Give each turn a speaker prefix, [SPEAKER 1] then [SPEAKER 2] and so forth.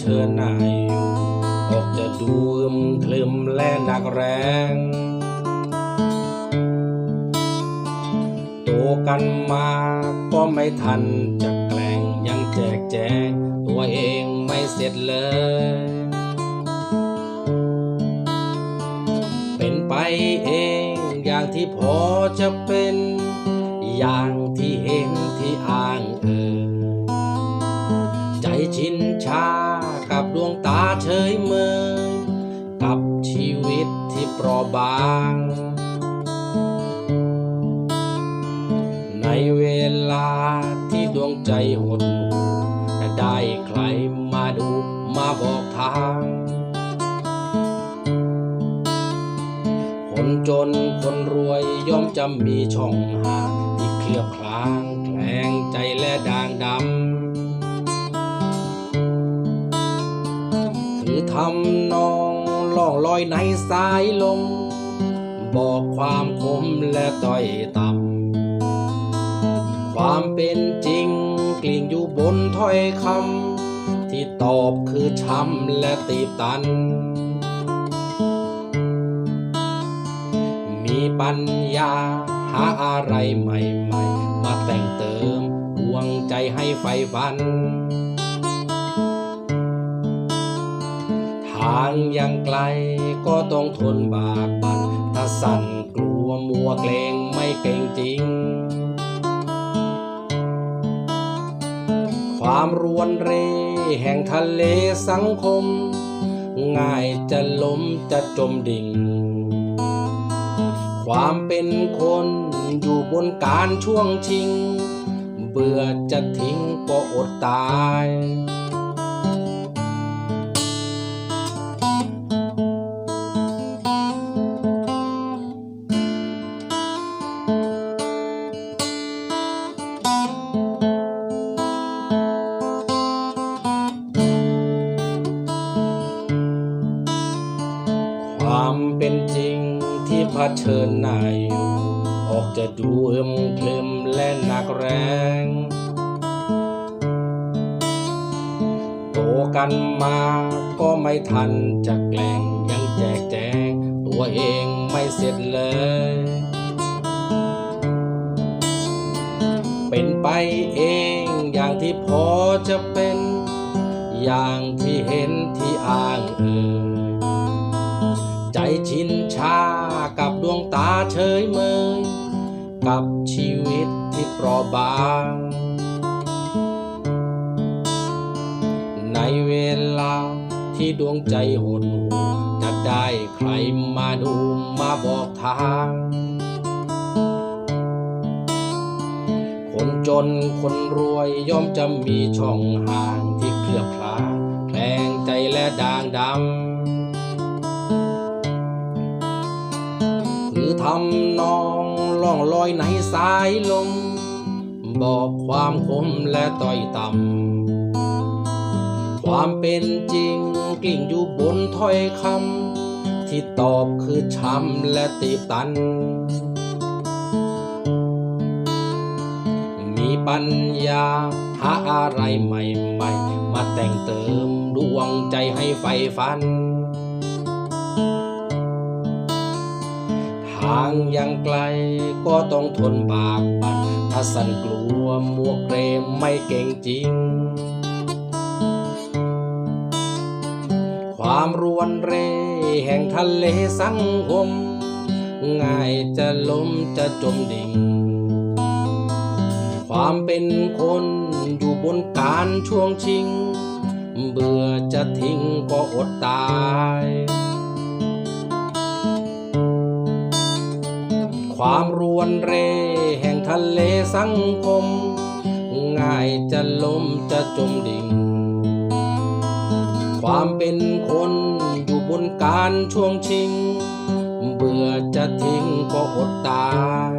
[SPEAKER 1] เชิญน้าอยู่ออกจะดูอึมคลึมและหนักแรงโตกันมาก็ไม่ทันจะแกล้งยังแจกแจงตัวเองไม่เสร็จเลย เป็นไปเองอย่างที่พอจะเป็น อย่างที่เห็นที่อ้างเออใจชินชา กับดวงตาเฉยเมยกับชีวิตที่เปราะบาง ในเวลาที่ดวงใจหดหู่ได้ใครมาดูมาบอกทาง คนจนคนรวยย่อมจะมีช่องหาที่เคลือบคลางแคลงใจและด่าง ทำนองล่องลอยในสายลม บอกความคมและต้อยต่ำความเป็นจริงกลิ่งอยู่บนถ้อยคำที่ตอบคือช้ำและตีบตัน มีปัญญาหาอะไรใหม่ ๆ มาแต่งเติมดวงใจให้ไฟฟันางยังไกลก็ต้องทนบากบั่นถ้าสั่นกลัวมัวเกรงไม่เก่งจริง ความรวนเรแห่งทะเลสังคม ง่ายจะล้มจะจมดิ่ง ความเป็นคนอยู่บนการช่วงชิง เบื่อจะทิ้งก็อดตาย ความเป็นจริงที่เผชิญหน้าอยู่ ออกจะดูอึมคลึมและหนักแรง โตกันมาก็ไม่ทันจะแกล้งยังแจกแจง ตัวเองไม่เสร็จเลย เป็นไปเองอย่างที่พอจะเป็น อย่างที่เห็นที่อ้างเอ่ย ชินชากับดวงตาเฉยเมย กับชีวิตที่เปราะบาง ในเวลาที่ดวงใจหดหู่จะได้ใครมาดูมาบอกทาง คนจนคนรวยย่อมจะมีช่องห่างที่เคลือบคลาแคลงใจและด่างดำ องลอยในสายลม บอกความคมและต้อยต่ำ ความเป็นจริงกลิ่งอยู่บนถ้อยคำ ที่ตอบคือช้ำและตีบตัน มีปัญญาหาอะไรใหม่ๆ มาแต่งเติมดวงใจให้ไฟฟัน ทางยังไกลก็ต้องทนบากบั่นถ้าสั่นกลัวมัวเกรงไม่เก่งจริง ความรวนเรแห่งทะเลสังคม ง่ายจะล้มจะจมดิ่ง ความเป็นคนอยู่บนการช่วงชิง เบื่อจะทิ้งก็อดตาย ความรวนเร แห่งทะเลสังคม ง่ายจะล้มจะจมดิ่ง ความเป็นคนอยู่บนการช่วงชิง เบื่อจะทิ้งก็อดตาย